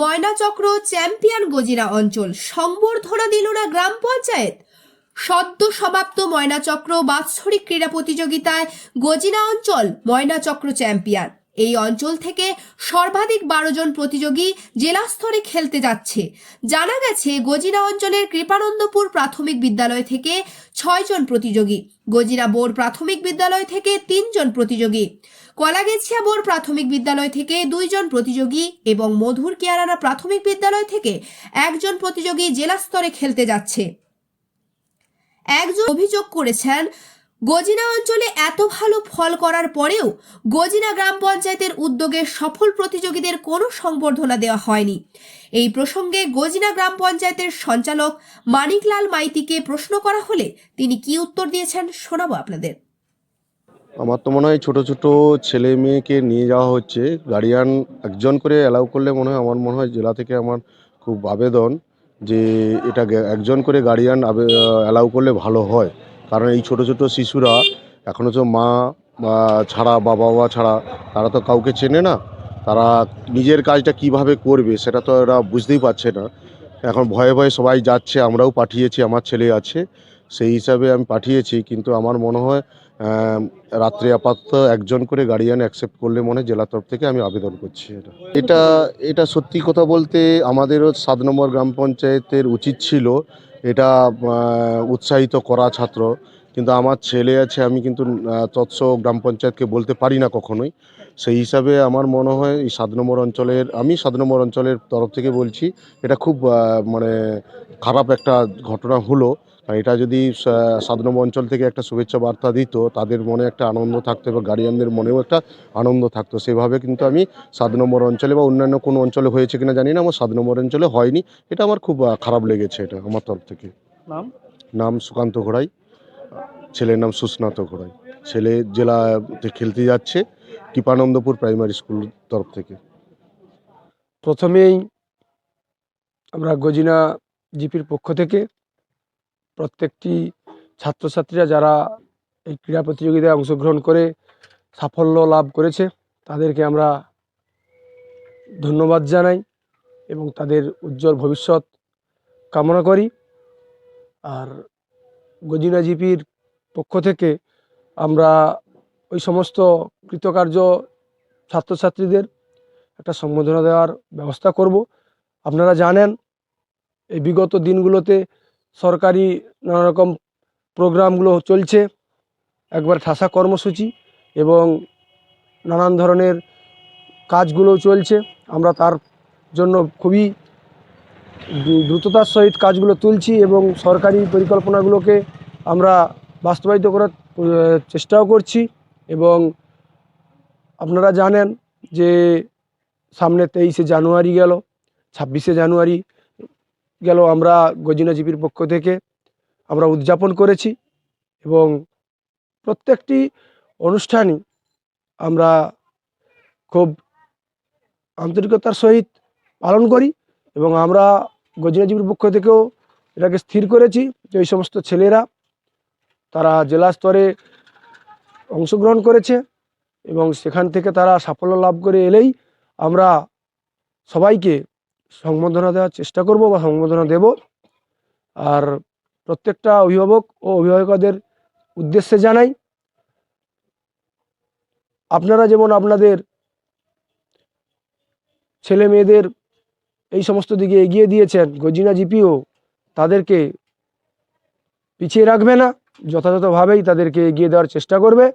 ময়নাচক্র champion গজিরা অঞ্চল সম্বর্ধনা দিল না গ্রাম পঞ্চায়েত। সদ্য সমাপ্ত ময়নাচক্র বাৎসরিক ক্রীড়া প্রতিযোগিতায় গজিনা অঞ্চল ময়নাচক্র চ্যাম্পিয়ন। এই অঞ্চল থেকে সর্বাধিক বারো জন প্রতিযোগী জেলা স্তরে খেলতে যাচ্ছে। জানা গেছে গজিনা অঞ্চলের কৃপানন্দপুর প্রাথমিক বিদ্যালয় থেকে ছয়জন প্রতিযোগী গজিনা বোর প্রাথমিক বিদ্যালয় থেকে তিনজন প্রতিযোগী, কলাগেছিয়া বোর প্রাথমিক বিদ্যালয় থেকে দুইজন প্রতিযোগী এবং মধুর কিয়ারানা প্রাথমিক বিদ্যালয় থেকে একজন প্রতিযোগী জেলা স্তরে খেলতে যাচ্ছে। একজন অভিযোগ করেছেন গজিনা অঞ্চলে এত ভালো ফল করার পরেও গজিনা গ্রাম পঞ্চায়েতের উদ্যোগে সফল প্রতিযোগীদের কোনো সংবর্ধনা দেওয়া হয়নি। এই প্রসঙ্গে গজিনা গ্রাম পঞ্চায়েতের সঞ্চালক মানিকলাল মাইতিকে প্রশ্ন করা হলে তিনি কি উত্তর দিয়েছেন শোনাবো আপনাদের। আমার তো মনে হয় ছোট ছোট ছেলে মেয়েকে নিয়ে যাওয়া হচ্ছে। গার্ডিয়ান একজন করে অ্যালাউ করলে মনে হয়, আমার মনে হয় জেলা থেকে আমার খুব আবেদন যে এটা একজন করে গার্ডিয়ান অ্যালাউ করলে ভালো হয়। কারণ এই ছোট ছোট শিশুরা এখনও তো মা ছাড়া বা বাবা ছাড়া, তারা তো কাউকে চেনে না। তারা নিজের কাজটা কীভাবে করবে সেটা তো এরা বুঝতেই পারছে না। এখন ভয়ে ভয়ে সবাই যাচ্ছে, আমরাও পাঠিয়েছি, আমার ছেলে আছে, সেই হিসাবে আমি পাঠিয়েছি, কিন্তু আমার মনে হয় রাত্রে আপাতত একজন করে গার্ডিয়ান অ্যাকসেপ্ট করলে মনে জেলা তরফ থেকে আমি আবেদন করছি এটা। এটা এটা সত্যি কথা বলতে আমাদেরও সাত নম্বর গ্রাম পঞ্চায়েতের উচিত ছিল এটা উৎসাহিত করা ছাত্র। কিন্তু আমার ছেলে আছে আমি কিন্তু তৎস গ্রাম পঞ্চায়েতকে বলতে পারি না কখনোই। সেই হিসাবে আমার মনে হয় এই সাত নম্বর অঞ্চলের আমি সাত নম্বর অঞ্চলের তরফ থেকে বলছি এটা খুব মানে খারাপ একটা ঘটনা হলো। এটা যদি সাত নম্বর অঞ্চল থেকে একটা শুভেচ্ছা বার্তা দিত তাদের মনে একটা আনন্দ থাকতো এবং গার্ডিয়ানদের মনেও একটা আনন্দ থাকতো। সেভাবে কিন্তু আমি সাত নম্বর অঞ্চলে বা অন্যান্য কোনো অঞ্চলে হয়েছে কিনা জানি না আমার সাত নম্বর অঞ্চলে হয়নি। এটা আমার খুব খারাপ লেগেছে এটা আমার তরফ থেকে। নাম? নাম সুকান্ত ঘোড়াই। ছেলের নাম সুস্নাত ঘোড়াই। ছেলে জেলাতে খেলতে যাচ্ছে কৃপানন্দপুর প্রাইমারি স্কুল তরফ থেকে। প্রথমেই আমরা গজিনা জিপির পক্ষ থেকে প্রত্যেকটি ছাত্রছাত্রীরা যারা এই ক্রীড়া প্রতিযোগিতায় অংশগ্রহণ করে সাফল্য লাভ করেছে, তাদেরকে আমরা ধন্যবাদ জানাই এবং তাদের উজ্জ্বল ভবিষ্যৎ কামনা করি। আর গজিনা জিপির পক্ষ থেকে আমরা ওই সমস্ত কৃতকার্য ছাত্রছাত্রীদের একটা সম্বোধনা দেওয়ার ব্যবস্থা করব। আপনারা জানেন, এই বিগত দিনগুলোতে সরকারি নানা রকম প্রোগ্রামগুলো চলছে, একবার ঠাসা কর্মসূচি এবং নানান ধরনের কাজগুলো চলছে। আমরা তার জন্য খুবই দ্রু- দ্রুততার সহিত কাজগুলো তুলছি এবং সরকারি পরিকল্পনাগুলোকে আমরা বাস্তবায়িত করার চেষ্টাও করছি এবং আপনারা জানেন যে সামনে তেইশে জানুয়ারি গেল, ছাব্বিশে জানুয়ারি গেল, আমরা গজিনা জিপির পক্ষ থেকে আমরা উদযাপন করেছি এবং প্রত্যেকটি অনুষ্ঠানই আমরা খুব আন্তরিকতার সহিত পালন করি এবং আমরা গজিনা জিপির পক্ষ থেকেও এটাকে স্থির করেছি যে এই সমস্ত ছেলেরা তারা জেলা স্তরে অংশগ্রহণ করেছে এবং সেখান থেকে তারা সাফল্য লাভ করে এলেই আমরা সবাইকে সংবর্ধনা দেওয়ার চেষ্টা করব বা সংবর্ধনা দেব। আর প্রত্যেকটা অভিভাবক ও অভিভাবকদের উদ্দেশ্যে জানাই, আপনারা যেমন আপনাদের ছেলে মেয়েদের এই সমস্ত দিকে এগিয়ে দিয়েছেন, গজিনা জিপিও তাদেরকে পিছিয়ে রাখবে না। যথাযথভাবেই তাদেরকে এগিয়ে দেওয়ার চেষ্টা করবে।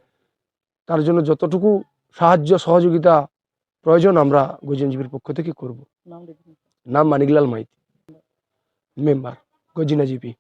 তার জন্য যতটুকু সাহায্য সহযোগিতা প্রয়োজন আমরা গজিনজীবীর পক্ষ থেকে করব। নাম মানিকলাল মাইতি মেম্বার গজিনা জিপি